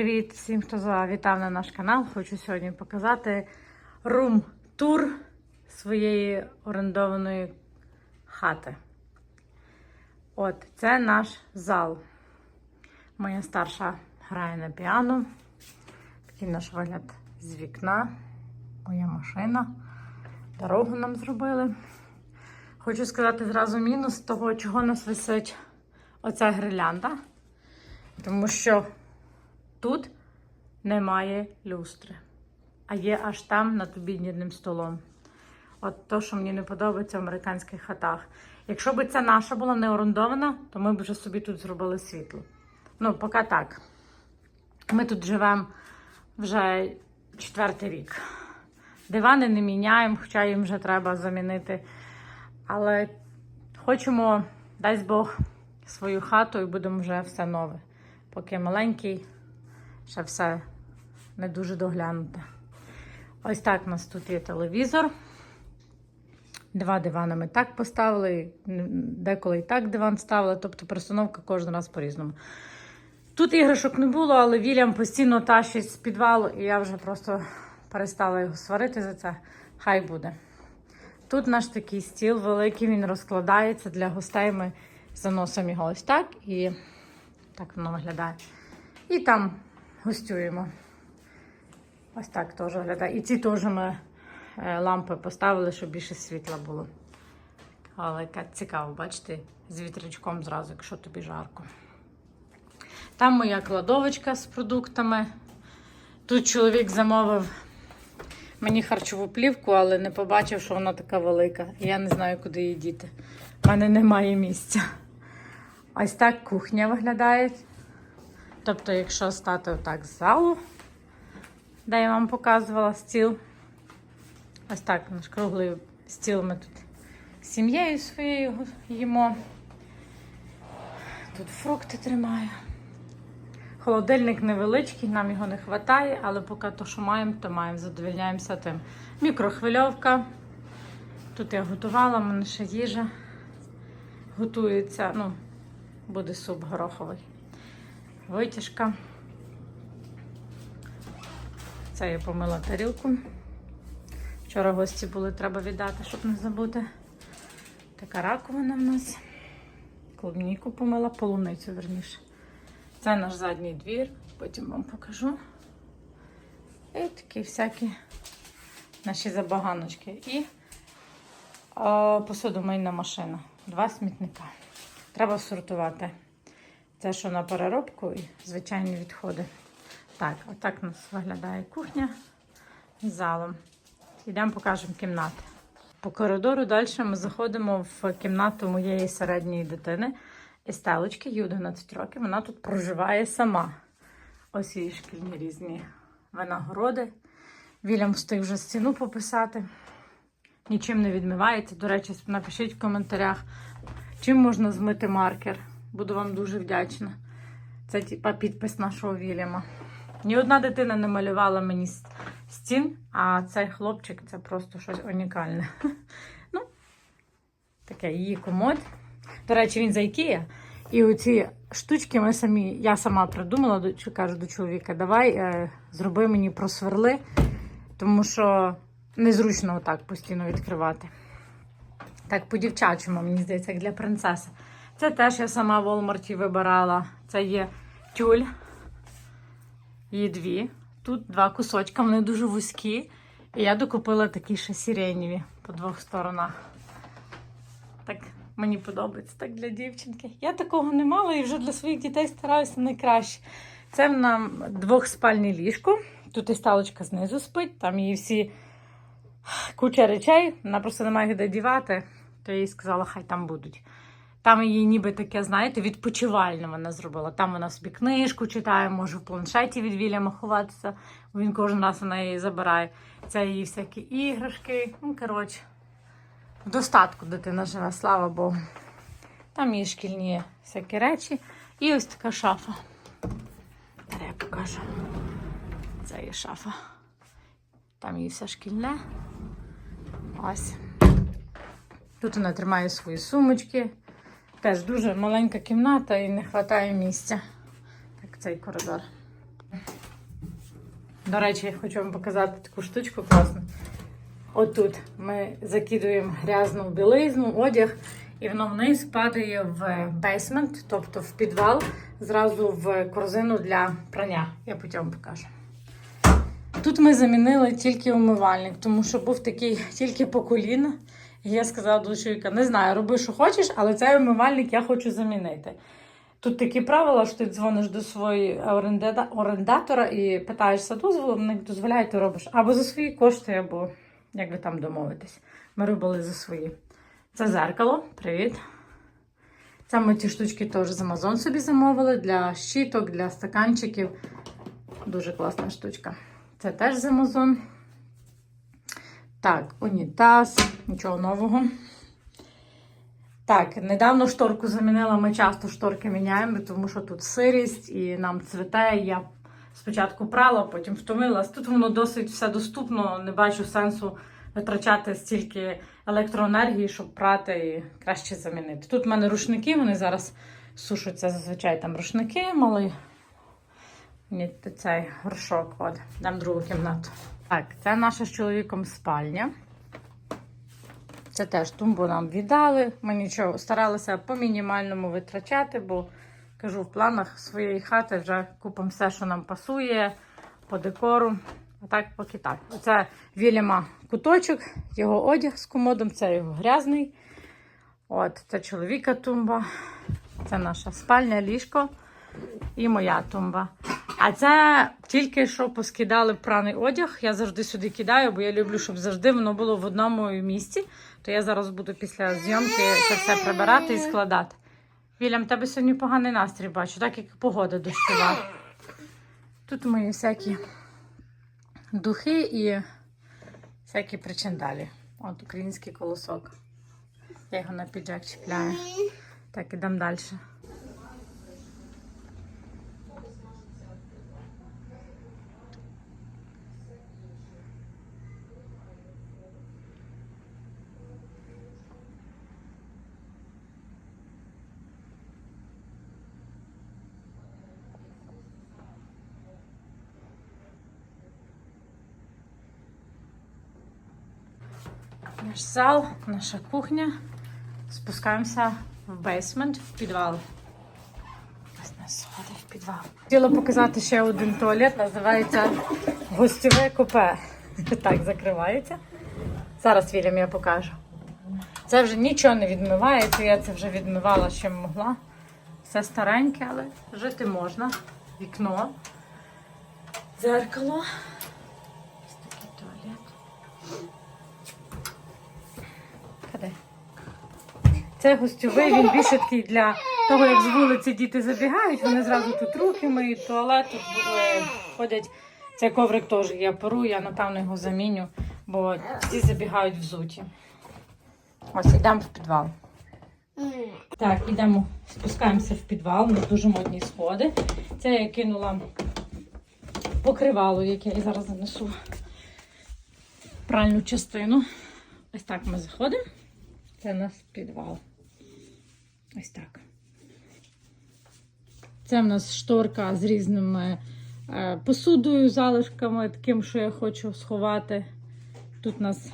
Привіт всім, хто завітав на наш канал. Хочу сьогодні показати рум-тур своєї орендованої хати. От, це наш зал. Моя старша грає на піано. Такий наш вигляд з вікна. Моя машина. Дорогу нам зробили. Хочу сказати зразу мінус того, чого нас висить оця гирлянда. Тому що тут немає люстри, а є аж там над обіднім столом. От то, що мені не подобається в американських хатах. Якщо б ця наша була не орендована, то ми б вже собі тут зробили світло. Ну, поки так. Ми тут живемо вже четвертий рік. Дивани не міняємо, хоча їм вже треба замінити. Але хочемо, дасть Бог, свою хату і будемо вже все нове. Поки маленький, ще все не дуже доглянуте. Ось так у нас тут є телевізор. Два дивани ми так поставили, деколи і так диван ставили, тобто перестановка кожен раз по-різному. Тут іграшок не було, але Вільям постійно тащить з підвалу, і я вже просто перестала його сварити за це. Хай буде. Тут наш такий стіл великий, він розкладається для гостей. Ми заносимо його ось так і так воно виглядає. І там гостюємо. Ось так теж виглядає. І ці теж ми е, лампи поставили, щоб більше світла було. Але цікаво, бачите, з вітрячком зразу, якщо тобі жарко. Там моя кладовочка з продуктами. Тут чоловік замовив мені харчову плівку, але не побачив, що вона така велика. Я не знаю, куди її діти. У мене немає місця. Ось так кухня виглядає. Тобто, якщо стати отак з залу, де я вам показувала стіл. Ось так наш круглий стіл ми тут з сім'єю своєю їмо. Тут фрукти тримаю. Холодильник невеличкий, нам його не вистачає, але поки то, що маємо, то маємо, задовільняємося тим. Мікрохвильовка. Тут я готувала, в мене ще їжа. Готується, ну, буде суп гороховий. Витяжка. Це я помила тарілку. Вчора гості були, треба віддати, щоб не забути. Така раковина в нас. Клубніку помила, полуницю, верніше. Це наш задній двір, потім вам покажу. І такі всякі наші забаганочки. І о, посудомийна машина. Два смітника. Треба сортувати. Це, що на переробку і звичайні відходи. Так, отак у нас виглядає кухня з залом. Йдемо покажемо кімнати. По коридору далі ми заходимо в кімнату моєї середньої дитини. Естелочки, їй 11 років. Вона тут проживає сама. Ось її шкільні різні винагороди. Вільям встиг вже стіну пописати. Нічим не відмивається. До речі, напишіть в коментарях, чим можна змити маркер. Буду вам дуже вдячна. Це типа підпис нашого Вільяма. Ні одна дитина не малювала мені стін, а цей хлопчик це просто щось унікальне. Ну, таке її комод. До речі, він за Ікея. І оці штучки ми самі, я сама придумала, кажу до чоловіка, давай е, зроби мені просверли, тому що незручно отак постійно відкривати. Так, по-дівчачому, мені здається, як для принцеси. Це теж я сама в Walmart вибирала. Це є тюль. Є дві. Тут два кусочка, вони дуже вузькі. І я докупила такі ще сиренєві по двох сторонах. Так мені подобається так для дівчинки. Я такого не мала і вже для своїх дітей стараюся найкраще. Це нам двохспальне ліжко. Тут і сталочка знизу спить, там її всі куча речей. Вона просто не має де дівати, то я їй сказала, хай там будуть. Там її ніби таке, знаєте, відпочивальне вона зробила. Там вона собі книжку читає, може в планшеті від Вільяма ховатися. Він кожен раз вона її забирає. Це її всякі іграшки. Ну, коротше, в достатку дитина живе, слава Богу. Там є шкільні всякі речі. І ось така шафа. Зараз я покажу. Це є шафа. Там є все шкільне. Ось. Тут вона тримає свої сумочки. Теж дуже маленька кімната і не вистачає місця. Так, цей коридор. До речі, я хочу вам показати таку штучку класну. Отут ми закидуємо грязну білизну, одяг, і воно вниз падає в бейсмент, тобто в підвал, зразу в корзину для прання. Я потім покажу. Тут ми замінили тільки умивальник, тому що був такий тільки по коліна. Я сказала до чоловіка, не знаю, роби, що хочеш, але цей умивальник я хочу замінити. Тут такі правила, що ти дзвониш до оренда- орендатора і питаєшся дозволу, вони дозволяють, ти робиш або за свої кошти, або як ви там домовитесь. Ми робили за свої. Це зеркало. Привіт. Це ми ті штучки теж з Amazon собі замовили для щіток, для стаканчиків. Дуже класна штучка. Це теж з Amazon. Так, унітаз, нічого нового. Так, недавно шторку замінила. Ми часто шторки міняємо, тому що тут сирість і нам цвете. Я спочатку прала, потім втомилась. Тут воно досить все доступно. Не бачу сенсу витрачати стільки електроенергії, щоб прати і краще замінити. Тут в мене рушники, вони зараз сушаться зазвичай там рушники мали. Ні, цей горшок. От, дам другу кімнату. Так, це наша з чоловіком спальня. Це теж тумбу нам віддали. Ми нічого старалися по мінімальному витрачати, бо кажу, в планах своєї хати вже купимо все, що нам пасує по декору. А так поки так. Оце Вільяма куточок, його одяг з комодом, це його грязний. От, це чоловіка тумба, це наша спальня, ліжко і моя тумба. А це тільки що поскидали праний одяг. Я завжди сюди кидаю, бо я люблю, щоб завжди воно було в одному місці. То я зараз буду після зйомки це все прибирати і складати. Вільям, в тебе сьогодні поганий настрій бачу, так як погода дощова. Тут мої всякі духи і всякі причиндалі. От український колосок. Я його на піджак чіпляю. Так, ідемо далі. Наш зал, наша кухня. Спускаємося в бейсмент, в підвал. Сходи в підвал. Хотіла показати ще один туалет, називається гостьове купе. Так, закривається. Зараз Вільям я покажу. Це вже нічого не відмивається, я це вже відмивала чим могла. Все стареньке, але жити можна. Вікно, дзеркало. Це гостьовий, він більше такий для того, як з вулиці діти забігають, вони зразу тут руки миють, туалет тут е, ходять. Цей коврик теж я перу, я напевно його заміню, бо всі забігають взуті. Ось йдемо в підвал. Так, йдемо, спускаємося в підвал, у нас дуже модні сходи. Це я кинула покривало, яке я зараз занесу пральну частину. Ось так ми заходимо. Це у нас підвал. Ось так. Це в нас шторка з різними е, посудою, залишками, таким, що я хочу сховати. Тут у нас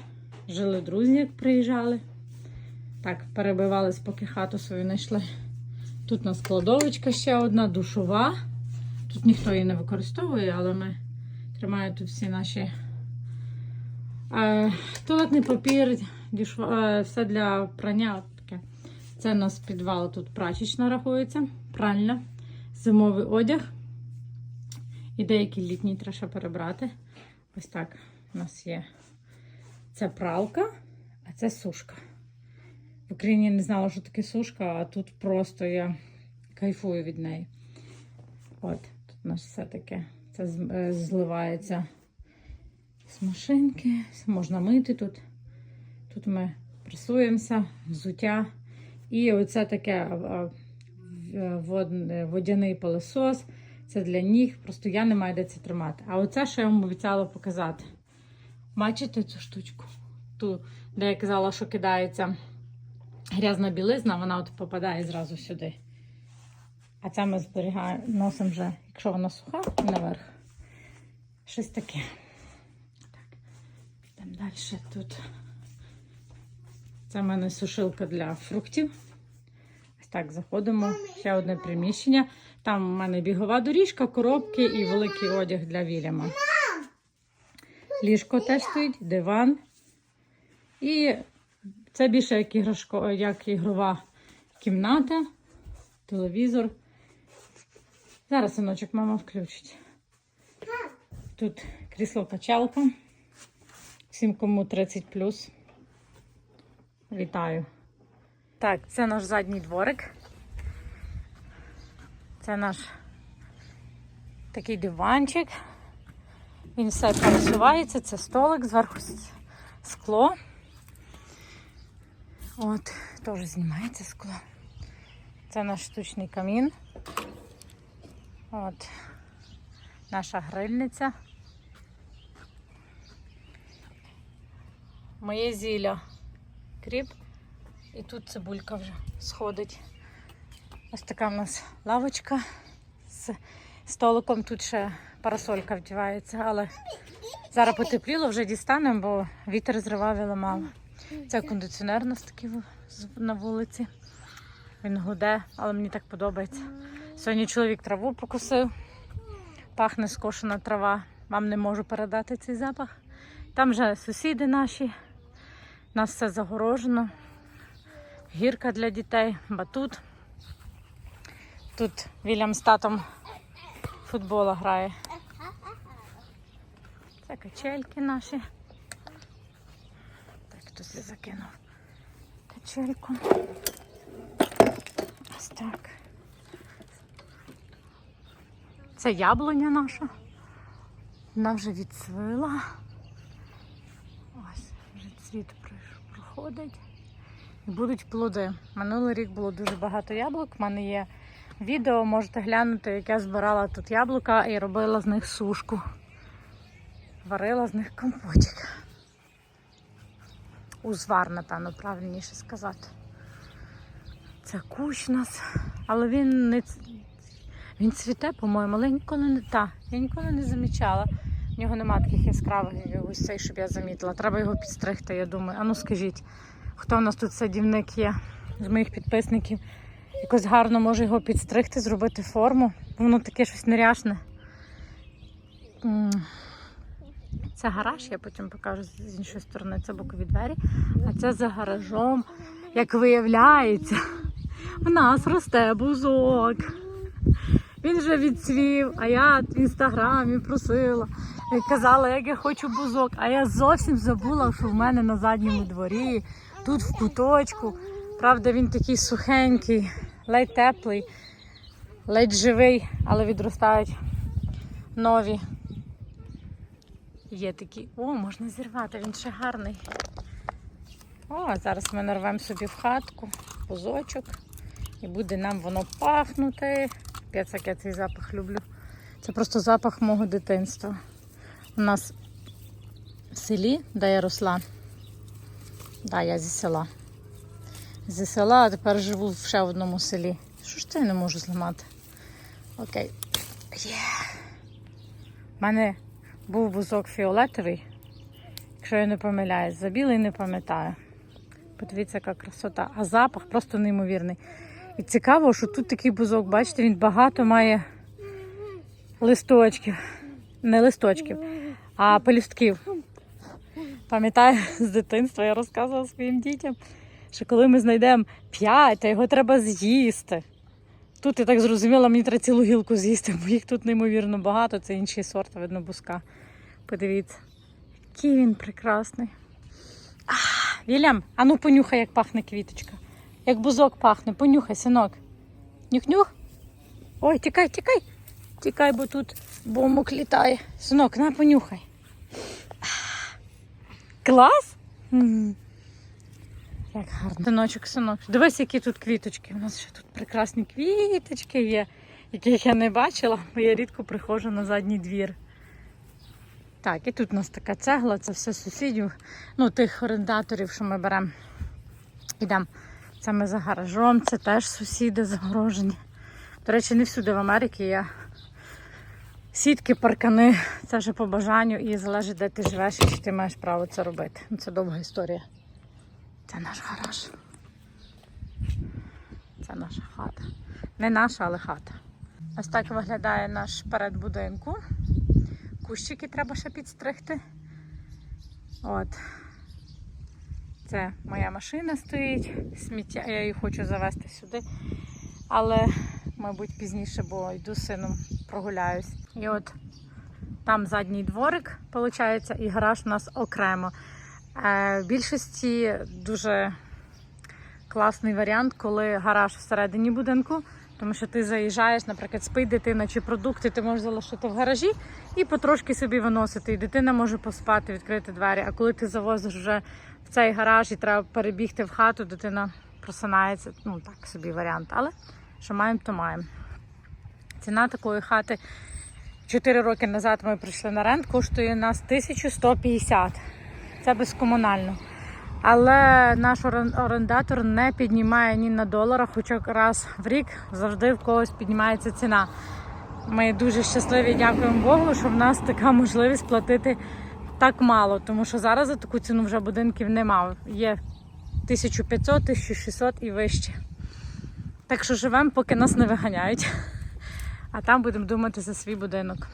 жили друзі, як приїжджали. Так, перебивались, поки хату свою знайшли. Тут у нас кладовочка ще одна, душова. Тут ніхто її не використовує, але ми тримаємо тут всі наші е, туалетний папір, дішва- е, все для прання. Це у нас підвал тут прачечна рахується, пральна, зимовий одяг. І деякі літні треба перебрати. Ось так у нас є. Це пралка, а це сушка. В Україні не знала, що таке сушка, а тут просто я кайфую від неї. От, тут у нас все таке. Це е, зливається з машинки, можна мити тут. Тут ми пресуємося, взуття. І оце таке вод- е, водяний пилосос. Це для ніг. Просто я не маю де це тримати. А оце, що я вам обіцяла показати. Бачите цю штучку? Ту, де я казала, що кидається грязна білизна, вона от попадає зразу сюди. А це ми зберігаємо, носимо вже, якщо вона суха, наверх. Щось таке. Так. Підемо далі тут. Це в мене сушилка для фруктів. Так, заходимо. Ще одне приміщення. Там у мене бігова доріжка, коробки і великий одяг для Вільяма. Ліжко теж стоїть, диван. І це більше як, іграшко, як ігрова кімната, телевізор. Зараз синочок мама включить. Тут крісло качалка. Всім кому 30 Вітаю. Так, це наш задній дворик. Це наш такий диванчик. Він все пересувається, це столик, зверху скло. От, теж знімається скло. Це наш штучний камін. От, наша грильниця. Моє зілля кріп. І тут цибулька вже сходить. Ось така в нас лавочка з столиком. Тут ще парасолька вдівається, але зараз потепліло, вже дістанемо, бо вітер зривав і ламав. Це кондиціонер у нас такий на вулиці. Він гуде, але мені так подобається. Сьогодні чоловік траву покусив, пахне скошена трава. Вам не можу передати цей запах. Там вже сусіди наші, у нас все загорожено. Гірка для дітей, батут. Тут Вільям з татом футбола грає. Це качельки наші. Так, хтось і закинув качельку. Ось так. Це яблуня наша. Вона вже відцвила. Ось, вже цвіт І будуть плоди. Минулий рік було дуже багато яблук. У мене є відео, можете глянути, як я збирала тут яблука і робила з них сушку. Варила з них компотик. Узвар, напевно, правильніше сказати. Це кущ у нас, але він не він цвіте, по-моєму, але ніколи не та. Я ніколи не замічала. В нього нема таких яскравих цей, щоб я замітила. Треба його підстригти, я думаю. А ну скажіть, хто в нас тут садівник є з моїх підписників? Якось гарно може його підстригти, зробити форму. Воно таке щось неряшне. Це гараж, я потім покажу з іншої сторони. Це бокові двері. А це за гаражом, як виявляється, в нас росте бузок. Він вже відцвів, а я в інстаграмі просила і казала, як я хочу бузок. А я зовсім забула, що в мене на задньому дворі, тут в куточку. Правда, він такий сухенький, ледь теплий, ледь живий, але відростають нові. Є такі. О, можна зірвати, він ще гарний. О, зараз ми нарвемо собі в хатку бузочок. І буде нам воно пахнути. Як я цей запах люблю. Це просто запах мого дитинства. У нас в селі, де я росла. Да, я зі села. Зі села, а тепер живу ще в одному селі. Що ж це я не можу зламати? Окей. Є. У мене був бузок фіолетовий, якщо я не помиляюсь, за білий не пам'ятаю. Подивіться, яка красота. А запах просто неймовірний. І цікаво, що тут такий бузок, бачите, він багато має листочків. Не листочків, а пелюстків. Пам'ятаю з дитинства, я розказувала своїм дітям, що коли ми знайдемо п'ять, а його треба з'їсти. Тут я так зрозуміла, мені треба цілу гілку з'їсти, бо їх тут неймовірно багато. Це інший сорт, видно, бузка. Подивіться, який він прекрасний. А, Вільям, а ну понюхай, як пахне квіточка. Як бузок пахне, понюхай, синок. Нюх-нюх. Ой, тікай, тікай. Тікай, бо тут бомок літає. Синок, на понюхай. Клас? Як гарно. Синочок, синок. Дивись, які тут квіточки. У нас ще тут прекрасні квіточки є, яких я не бачила, бо я рідко приходжу на задній двір. Так, і тут у нас така цегла, це все сусідів, ну, тих орендаторів, що ми беремо. Ідемо. Це ми за гаражом, це теж сусіди загорожені. До речі, не всюди в Америці є Сітки, паркани, це вже по бажанню і залежить, де ти живеш і чи ти маєш право це робити. Ну, Це довга історія. Це наш гараж. Це наша хата. Не наша, але хата. Ось так виглядає наш перед будинку. Кущики треба ще підстригти. От. Це моя машина стоїть, сміття, я її хочу завести сюди. Але, мабуть, пізніше, бо йду з сином прогуляюсь. І от там задній дворик, виходить, і гараж у нас окремо. Е, в більшості дуже класний варіант, коли гараж всередині будинку, тому що ти заїжджаєш, наприклад, спить дитина чи продукти, ти можеш залишити в гаражі і потрошки собі виносити. І дитина може поспати, відкрити двері. А коли ти завозиш вже в цей гараж і треба перебігти в хату, дитина просинається. Ну так собі варіант. Але що маємо, то маємо. Ціна такої хати 4 роки назад ми прийшли на рент, коштує нас 1150. Це безкомунально. Але наш орендатор не піднімає ні на доларах, хоча раз в рік завжди в когось піднімається ціна. Ми дуже щасливі, дякуємо Богу, що в нас така можливість платити так мало, тому що зараз за таку ціну вже будинків нема. Є 1500, 1600 і вище. Так що живемо, поки нас не виганяють. А там будемо думати за свій будинок.